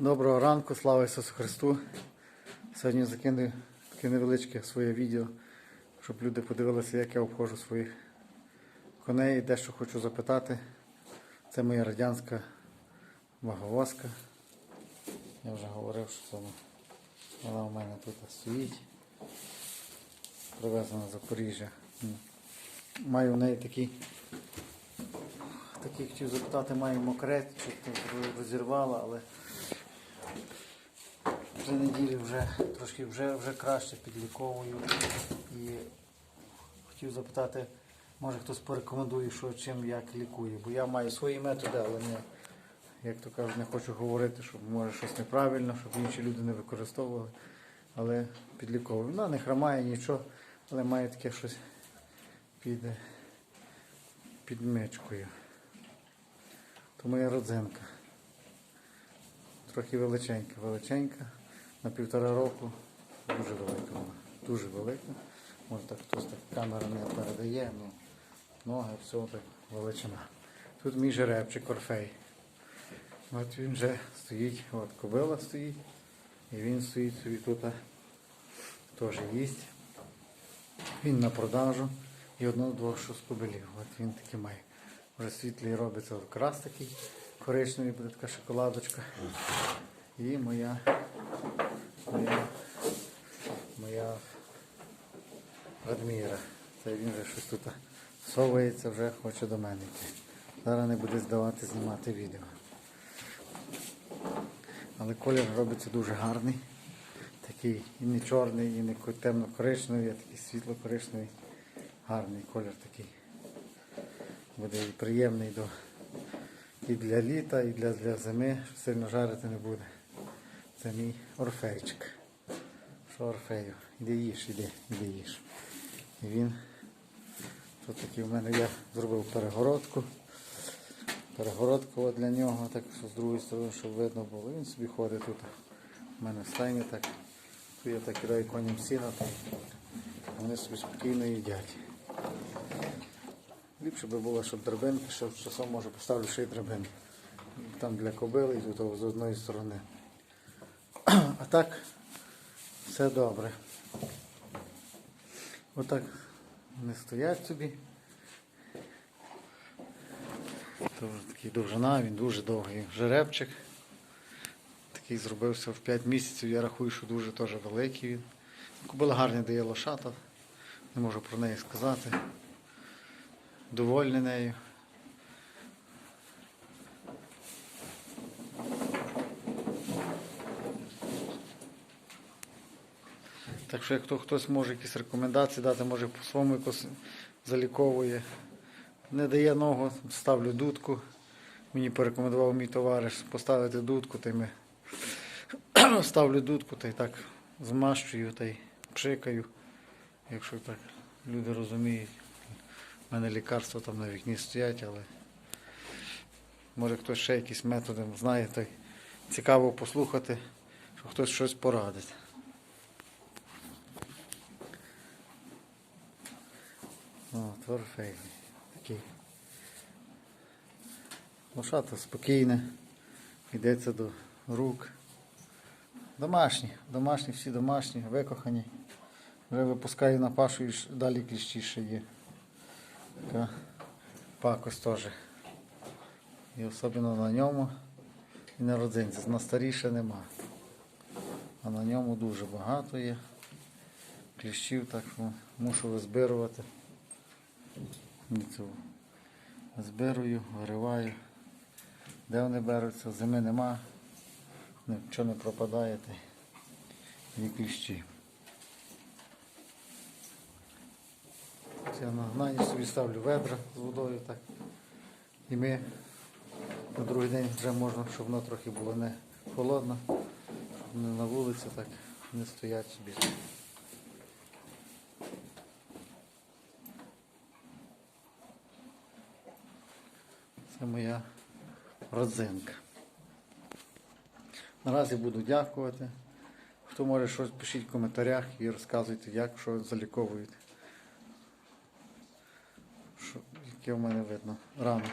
Доброго ранку, слава Ісусу Христу. Сьогодні закину таке невеличке своє відео, щоб люди подивилися, як я обходжу своїх коней. Дещо хочу запитати. Це моя радянська ваговозка. Я вже говорив, що це вона у мене тут стоїть. Привезена з Запоріжжя. Маю в неї такий такий хотів запитати, маю мокрець, розірвала, але три неділі вже трошки вже, вже краще підліковую. І хотів запитати, може хтось порекомендує, що чим як лікує. Бо я маю свої методи, але не, як то кажуть, не хочу говорити, щоб може щось неправильно, щоб інші люди не використовували. Але підліковую. Вона не хромає нічого, але має таке щось під, під мичкою. То моя родзинка. Трохи величенька, величенька. На півтора року дуже велика вона. Дуже велика. Може так хтось так камера не передає, ну ноги, все так величина. Тут мій жеребчик Орфей. От він вже стоїть, от кобила стоїть. І він стоїть собі тут теж їсть. Він на продажу і одного-двох з кобилів. От він такий має. Вже світлий робиться окрас такий коричневий, буде така шоколадочка. І моя, моя, моя Радміра. Це він вже щось тут совається, вже хоче до мене йти. Зараз не буде здавати знімати відео. Але колір робиться дуже гарний. Такий і не чорний, і не темно-коричневий, а такий світло-коричневий. Гарний колір такий. Буде і приємний до, і для літа, і для, для зими, що сильно жарити не буде. Це мій орфейчик. Що орфею? Іди їж, іди, іди їж. І він тут такий в мене я зробив перегородку. Перегородку для нього, так що з другої сторони, щоб видно було. Він собі ходить тут. У мене в стайні так. Тут я так кидаю коням сіна, вони собі спокійно їдять. Ліпше би було, щоб драбинки, що часом може поставлю ще й драбинки. Там для кобили і тут з одної сторони. А так все добре. Отак не стоять собі. Це такий довжина, він дуже довгий жеребчик. Такий зробився в 5 місяців, я рахую, що дуже теж великий він. Кобила гарно дає лошата, не можу про неї сказати. Довольний нею. Так що, як хто, хтось може якісь рекомендації дати, може по своєму якось заліковує. Не дає ногу, ставлю дудку. Мені порекомендував мій товариш поставити дудку, та й ми ставлю дудку та й так змащую та й пшикаю. Якщо так люди розуміють. У мене лікарства там на вікні стоять, але може хтось ще якісь методи знає, то й цікаво послухати, що хтось щось порадить. Торфей такий. Лошата спокійне, йдеться до рук. Домашні, домашні, всі домашні, викохані. Вже випускаю на пашу і далі кліщі ще є. Така пакость теж. І особливо на ньому і на родзинці. На старіше нема. А на ньому дуже багато є. Кліщів так мушу визбирувати. Цього. Збирую, вириваю. Де вони беруться? Зими нема, нічого не пропадає. та й І кліщі. Я на гнані собі ставлю ведра з водою так. І ми на другий день вже можна, щоб воно трохи було не холодно, щоб не на вулиці так не стоять собі. Це моя родзинка. Наразі буду дякувати. Хто може щось пишіть в коментарях і розказуйте, як що заліковуєте. Що, яке в мене видно рано.